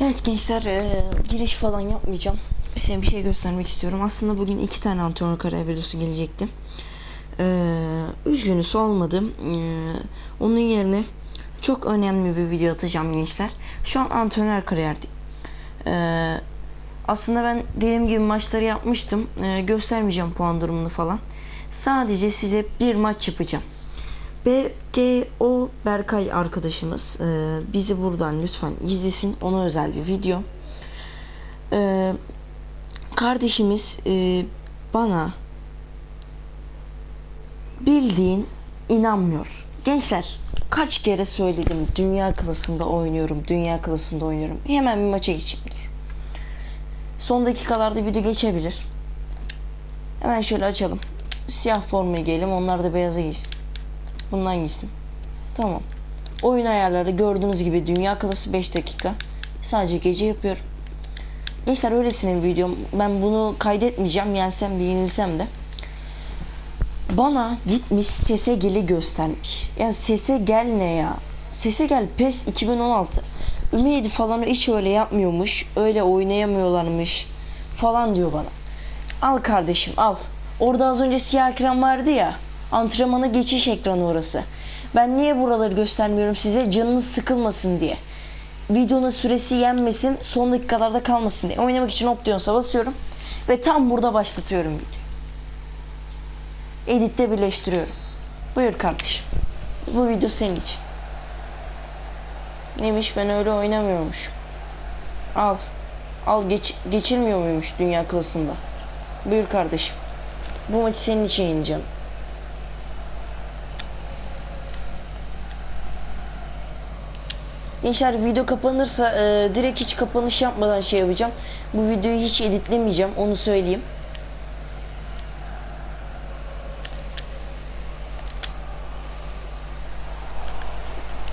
Evet gençler eee, giriş falan yapmayacağım. Size bir şey göstermek istiyorum. Aslında bugün iki tane antrenör kariyer videosu gelecekti. Eee üzgünüz olmadım. Eee, onun yerine çok önemli bir video atacağım gençler. Şu an antrenör kariyerdeyim. Eee aslında ben dediğim gibi maçları yapmıştım. Eee, göstermeyeceğim puan durumunu falan. Sadece size bir maç yapacağım. BGO Berkay arkadaşımız e, bizi buradan lütfen izlesin. Ona özel bir video. E, kardeşimiz e, bana bildiğin inanmıyor. Gençler kaç kere söyledim dünya klasında oynuyorum, dünya klasında oynuyorum. Hemen bir maça geçeyim dur. Son dakikalarda video geçebilir. Hemen şöyle açalım. Siyah formayı giyelim, onlar da beyaza giysin. Bundan gitsin. Tamam. Oyun ayarları gördüğünüz gibi dünya klası 5 dakika. Sadece gece yapıyorum. Gençler öylesine bir videom. Ben bunu kaydetmeyeceğim. Yensem de yenilsem de. Bana gitmiş sese geli göstermiş. Ya sese gel ne ya? Sese gel PES 2016. Ümidi falan hiç öyle yapmıyormuş. Öyle oynayamıyorlarmış falan diyor bana. Al kardeşim al. Orada az önce siyah ekran vardı ya. Antrenmana geçiş ekranı orası. Ben niye buraları göstermiyorum size? Canınız sıkılmasın diye. Videonun süresi yenmesin, son dakikalarda kalmasın diye. Oynamak için Option'a basıyorum. Ve tam burada başlatıyorum videoyu. Editte birleştiriyorum. Buyur kardeşim. Bu video senin için. Neymiş ben öyle oynamıyormuş. Al. Al geç, geçilmiyor muymuş dünya klasında? Buyur kardeşim. Bu maçı senin için yeneceğim. Gençler video kapanırsa e, direkt hiç kapanış yapmadan şey yapacağım. Bu videoyu hiç editlemeyeceğim onu söyleyeyim.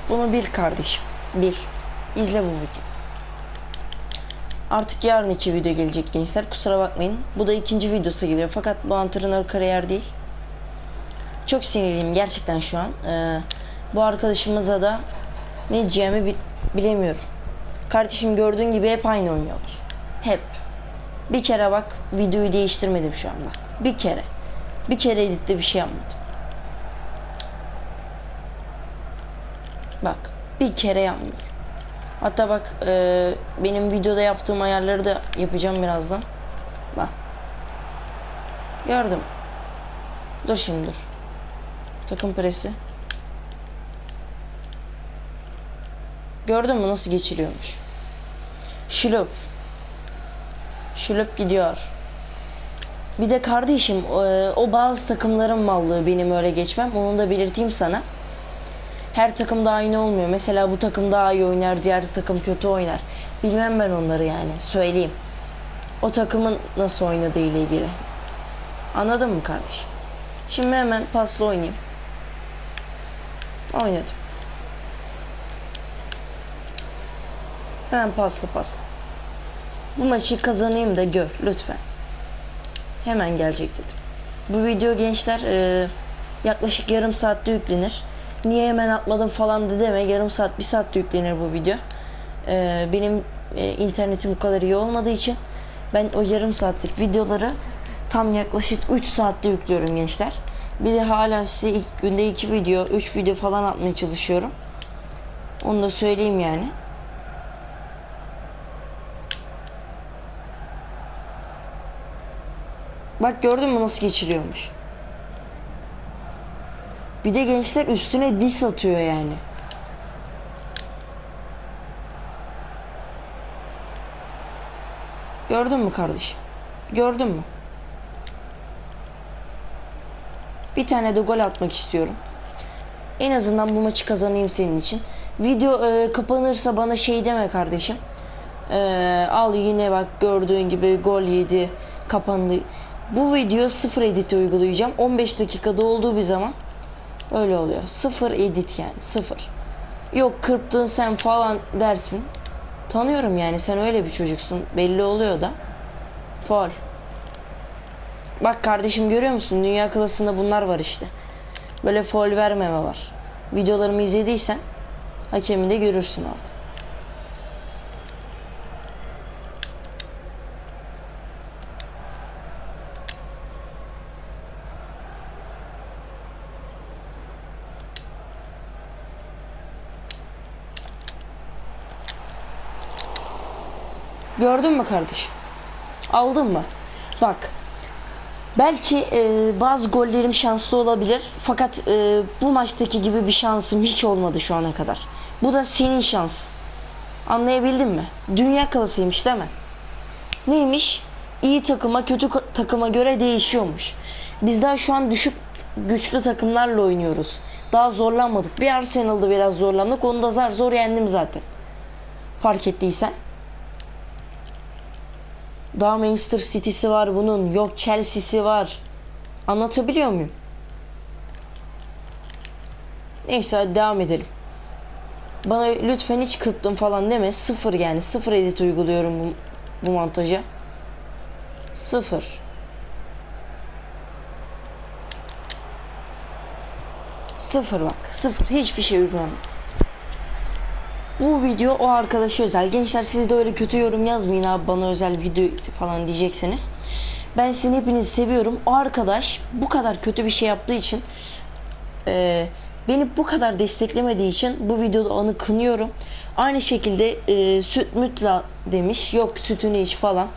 Bunu bil kardeşim. Bil. İzle bu videoyu. Artık yarın iki video gelecek gençler. Kusura bakmayın. Bu da ikinci videosu geliyor. Fakat bu antrenör kariyer değil. Çok sinirliyim gerçekten şu an. Ee, bu arkadaşımıza da ne diyeceğimi bi- bilemiyorum. Kardeşim gördüğün gibi hep aynı oynuyorlar. Hep. Bir kere bak videoyu değiştirmedim şu an bak. Bir kere. Bir kere editte bir şey yapmadım. Bak bir kere yapmıyorum. Hatta bak e, benim videoda yaptığım ayarları da yapacağım birazdan. Bak. Gördüm. Dur şimdi dur. Takım presi. Gördün mü nasıl geçiliyormuş? Şülöp. Şülöp gidiyor. Bir de kardeşim e, o bazı takımların mallığı benim öyle geçmem. Onu da belirteyim sana. Her takım da aynı olmuyor. Mesela bu takım daha iyi oynar, diğer takım kötü oynar. Bilmem ben onları yani. Söyleyeyim. O takımın nasıl oynadığı ile ilgili. Anladın mı kardeşim? Şimdi hemen paslı oynayayım. Oynadım. Hemen paslı paslı. Bu maçı kazanayım da gör lütfen. Hemen gelecek dedim. Bu video gençler e, yaklaşık yarım saatte yüklenir. Niye hemen atmadım falan da deme. Yarım saat, bir saatte yüklenir bu video. E, benim e, internetim bu kadar iyi olmadığı için ben o yarım saatlik videoları tam yaklaşık 3 saatte yüklüyorum gençler. Bir de hala size ilk günde 2 video, 3 video falan atmaya çalışıyorum. Onu da söyleyeyim yani. Bak gördün mü nasıl geçiriyormuş. Bir de gençler üstüne dis atıyor yani. Gördün mü kardeşim? Gördün mü? Bir tane de gol atmak istiyorum. En azından bu maçı kazanayım senin için. Video e, kapanırsa bana şey deme kardeşim. E, al yine bak gördüğün gibi gol yedi, kapandı. Bu video sıfır edit uygulayacağım. 15 dakikada olduğu bir zaman öyle oluyor. Sıfır edit yani sıfır. Yok kırptın sen falan dersin. Tanıyorum yani sen öyle bir çocuksun. Belli oluyor da. Fol. Bak kardeşim görüyor musun? Dünya klasında bunlar var işte. Böyle fol vermeme var. Videolarımı izlediysen hakemi de görürsün orada. Gördün mü kardeşim? Aldın mı? Bak. Belki e, bazı gollerim şanslı olabilir. Fakat e, bu maçtaki gibi bir şansım hiç olmadı şu ana kadar. Bu da senin şans. Anlayabildin mi? Dünya klasıymış değil mi? Neymiş? İyi takıma kötü takıma göre değişiyormuş. Biz daha şu an düşük güçlü takımlarla oynuyoruz. Daha zorlanmadık. Bir Arsenal'da biraz zorlandık. Onu da zar zor yendim zaten. Fark ettiysen. Daha Manchester City'si var bunun. Yok Chelsea'si var. Anlatabiliyor muyum? Neyse hadi devam edelim. Bana lütfen hiç kırptım falan deme. Sıfır yani. Sıfır edit uyguluyorum bu, bu montaja. Sıfır. Sıfır bak. Sıfır. Hiçbir şey uygulamıyorum. Bu video o arkadaşa özel. Gençler siz de öyle kötü yorum yazmayın abi bana özel video falan diyeceksiniz. Ben sizin hepinizi seviyorum. O arkadaş bu kadar kötü bir şey yaptığı için e, beni bu kadar desteklemediği için bu videoda onu kınıyorum. Aynı şekilde e, süt mütla demiş. Yok sütünü iç falan.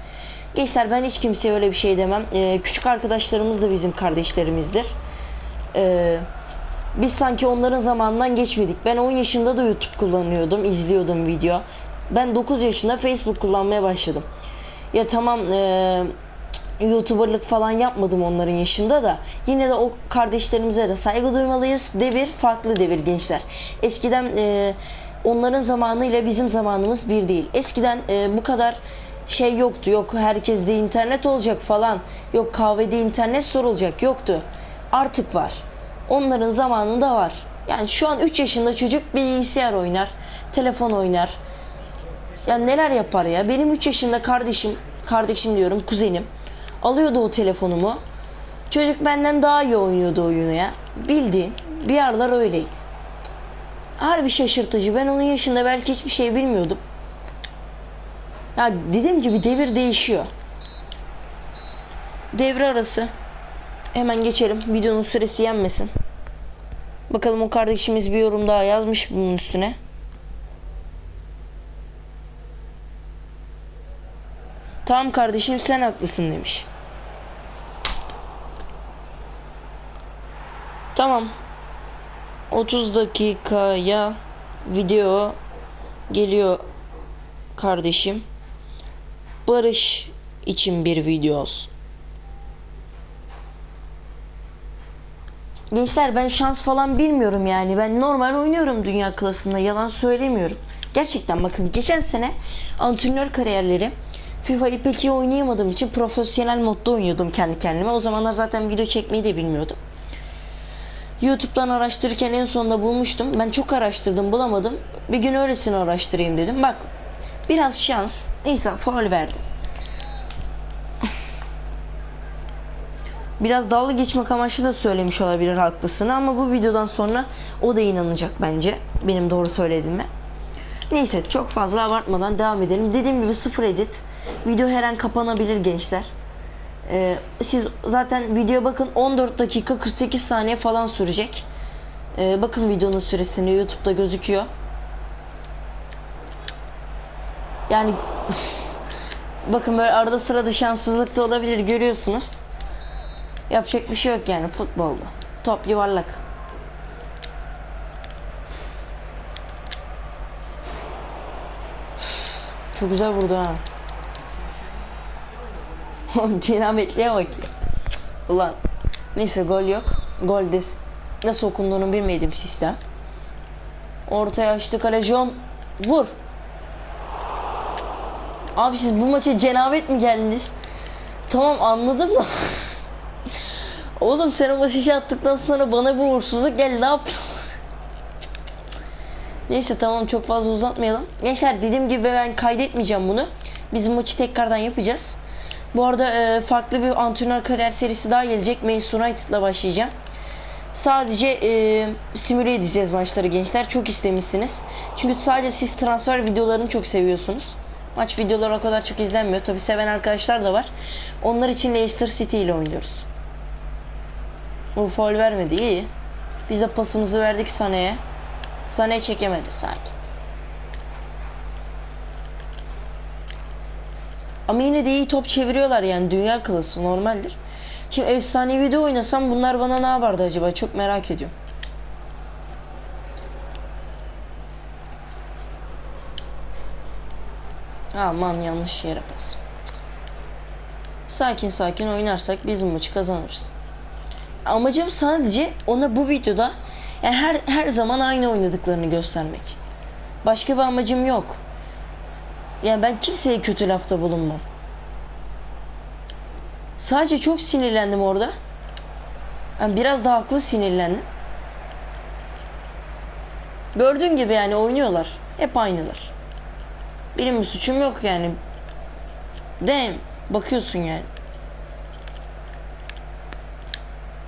Gençler ben hiç kimseye öyle bir şey demem. E, küçük arkadaşlarımız da bizim kardeşlerimizdir. Eee biz sanki onların zamanından geçmedik. Ben 10 yaşında da YouTube kullanıyordum, izliyordum video. Ben 9 yaşında Facebook kullanmaya başladım. Ya tamam eee YouTuber'lık falan yapmadım onların yaşında da yine de o kardeşlerimize de saygı duymalıyız. Devir farklı devir gençler. Eskiden eee, onların zamanıyla bizim zamanımız bir değil. Eskiden eee, bu kadar şey yoktu. Yok herkeste internet olacak falan. Yok kahvede internet sorulacak. Yoktu. Artık var. Onların zamanında var. Yani şu an 3 yaşında çocuk bilgisayar oynar, telefon oynar. Ya neler yapar ya? Benim 3 yaşında kardeşim, kardeşim diyorum, kuzenim alıyordu o telefonumu. Çocuk benden daha iyi oynuyordu oyunu ya. Bildiğin bir aralar öyleydi. Harbi şaşırtıcı. Ben onun yaşında belki hiçbir şey bilmiyordum. Ya dediğim gibi devir değişiyor. Devre arası. Hemen geçelim. Videonun süresi yenmesin. Bakalım o kardeşimiz bir yorum daha yazmış bunun üstüne. Tamam kardeşim sen haklısın demiş. Tamam. 30 dakikaya video geliyor kardeşim. Barış için bir video olsun. Gençler ben şans falan bilmiyorum yani. Ben normal oynuyorum dünya klasında. Yalan söylemiyorum. Gerçekten bakın geçen sene antrenör kariyerleri FIFA'yı pek iyi oynayamadığım için profesyonel modda oynuyordum kendi kendime. O zamanlar zaten video çekmeyi de bilmiyordum. YouTube'dan araştırırken en sonunda bulmuştum. Ben çok araştırdım bulamadım. Bir gün öylesine araştırayım dedim. Bak biraz şans. Neyse faul verdim. Biraz dalga geçmek amaçlı da söylemiş olabilir haklısın ama bu videodan sonra o da inanacak bence benim doğru söylediğime. Neyse çok fazla abartmadan devam edelim. Dediğim gibi sıfır edit. Video her an kapanabilir gençler. Ee, siz zaten video bakın 14 dakika 48 saniye falan sürecek. Ee, bakın videonun süresini YouTube'da gözüküyor. Yani bakın böyle arada sırada şanssızlık da olabilir görüyorsunuz. Yapacak bir şey yok yani futbolda. Top yuvarlak. Çok güzel vurdu ha. Dinamitliğe bak ya. Ulan. Neyse gol yok. Gol des. Nasıl okunduğunu bilmedim sistem. Ortaya açtı kaleci on. Vur. Abi siz bu maça cenabet mi geldiniz? Tamam anladım da. Oğlum sen o mesajı attıktan sonra bana bir uğursuzluk geldi ne yaptın? Neyse tamam çok fazla uzatmayalım. Gençler dediğim gibi ben kaydetmeyeceğim bunu. Biz maçı tekrardan yapacağız. Bu arada e, farklı bir antrenör kariyer serisi daha gelecek. Manchester United'la başlayacağım. Sadece e, simüle edeceğiz maçları gençler. Çok istemişsiniz. Çünkü sadece siz transfer videolarını çok seviyorsunuz. Maç videoları o kadar çok izlenmiyor. Tabi seven arkadaşlar da var. Onlar için Leicester City ile oynuyoruz. Bu faul vermedi iyi. Biz de pasımızı verdik Sané'ye. Sané çekemedi sanki. Ama yine de iyi top çeviriyorlar yani dünya klası normaldir. Şimdi efsanevi de oynasam bunlar bana ne yapardı acaba çok merak ediyorum. Aman yanlış yere bas. Sakin sakin oynarsak biz maçı kazanırız. Amacım sadece ona bu videoda yani her her zaman aynı oynadıklarını göstermek. Başka bir amacım yok. Yani ben kimseye kötü lafta bulunmam. Sadece çok sinirlendim orada. Yani biraz da haklı sinirlendim. Gördüğün gibi yani oynuyorlar. Hep aynılar. Benim bir suçum yok yani. De bakıyorsun yani.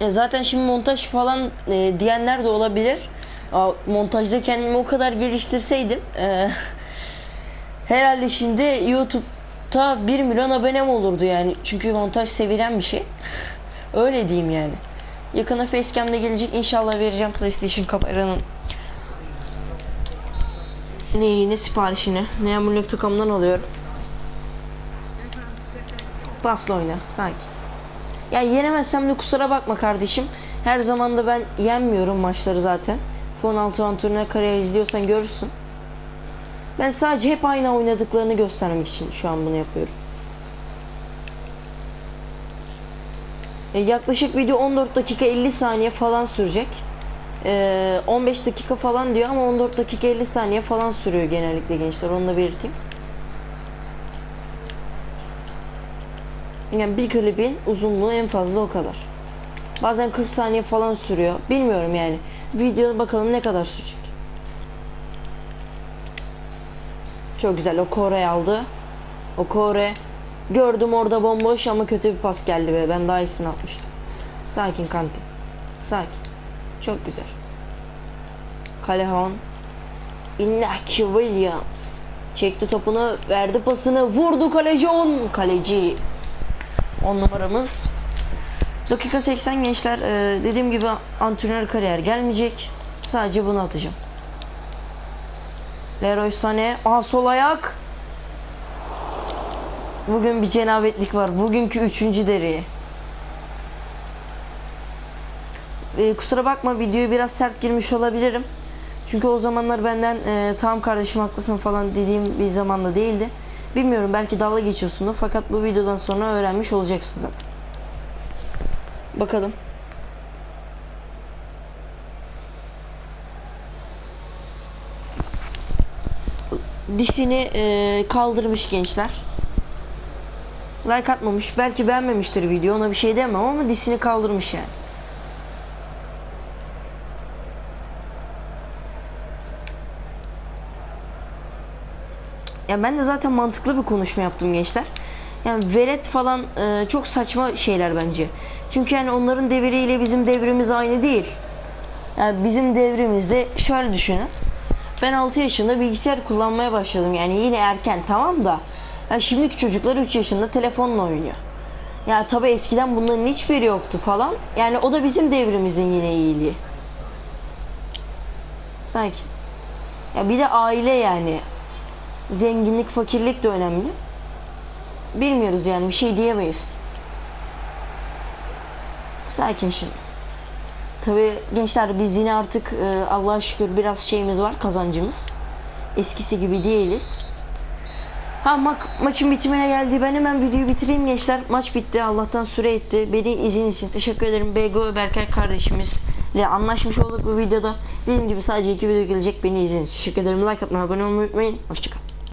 E zaten şimdi montaj falan e, diyenler de olabilir. Aa, montajda kendimi o kadar geliştirseydim e, herhalde şimdi YouTube'da 1 milyon abonem olurdu yani. Çünkü montaj sevilen bir şey. Öyle diyeyim yani. Yakında Facecam'de gelecek inşallah vereceğim PlayStation kameranın neyini siparişini. Neamulek.com'dan alıyorum. Pasla oyna sanki. Ya yenemezsem de kusura bakma kardeşim. Her zaman da ben yenmiyorum maçları zaten. Fon altı antrenör kariyer izliyorsan görürsün. Ben sadece hep aynı oynadıklarını göstermek için şu an bunu yapıyorum. E, yaklaşık video 14 dakika 50 saniye falan sürecek. E, 15 dakika falan diyor ama 14 dakika 50 saniye falan sürüyor genellikle gençler onu da belirteyim. Yani bir klibin uzunluğu en fazla o kadar. Bazen 40 saniye falan sürüyor. Bilmiyorum yani. Video bakalım ne kadar sürecek. Çok güzel. O Kore aldı. O Kore. Gördüm orada bomboş ama kötü bir pas geldi be. Ben daha iyisini atmıştım. Sakin kankim. Sakin. Çok güzel. Kalehan. Inaki Williams. Çekti topunu, verdi pasını, vurdu kaleci 10. Kaleci. 10 numaramız. Dakika 80 gençler. Ee, dediğim gibi antrenör kariyer gelmeyecek. Sadece bunu atacağım. Leroy Sané. Aa sol ayak. Bugün bir cenabetlik var. Bugünkü üçüncü deri. Ee, kusura bakma videoyu biraz sert girmiş olabilirim. Çünkü o zamanlar benden e, tamam kardeşim haklısın falan dediğim bir zamanda değildi. Bilmiyorum belki dalga geçiyorsundur fakat bu videodan sonra öğrenmiş olacaksın zaten. Bakalım. Dişini e, kaldırmış gençler. Like atmamış. Belki beğenmemiştir video. Ona bir şey demem ama dişini kaldırmış yani. Ya ben de zaten mantıklı bir konuşma yaptım gençler. Yani velet falan e, çok saçma şeyler bence. Çünkü yani onların devriyle bizim devrimiz aynı değil. Yani bizim devrimizde şöyle düşünün. Ben 6 yaşında bilgisayar kullanmaya başladım. Yani yine erken tamam da. Ya şimdiki çocuklar 3 yaşında telefonla oynuyor. Ya tabi eskiden bunların hiçbiri yoktu falan. Yani o da bizim devrimizin yine iyiliği. Sanki. Ya bir de aile yani. Zenginlik, fakirlik de önemli. Bilmiyoruz yani bir şey diyemeyiz. Sakin şimdi. Tabi gençler biz yine artık e, Allah'a şükür biraz şeyimiz var kazancımız. Eskisi gibi değiliz. Ha ma maçın bitimine geldi. Ben hemen videoyu bitireyim gençler. Maç bitti. Allah'tan süre etti. Beni izin için teşekkür ederim. BGO ve Berkay kardeşimizle anlaşmış olduk bu videoda. Dediğim gibi sadece iki video gelecek. Beni izin için. Teşekkür ederim. Like atmayı, abone olmayı unutmayın. Hoşçakalın.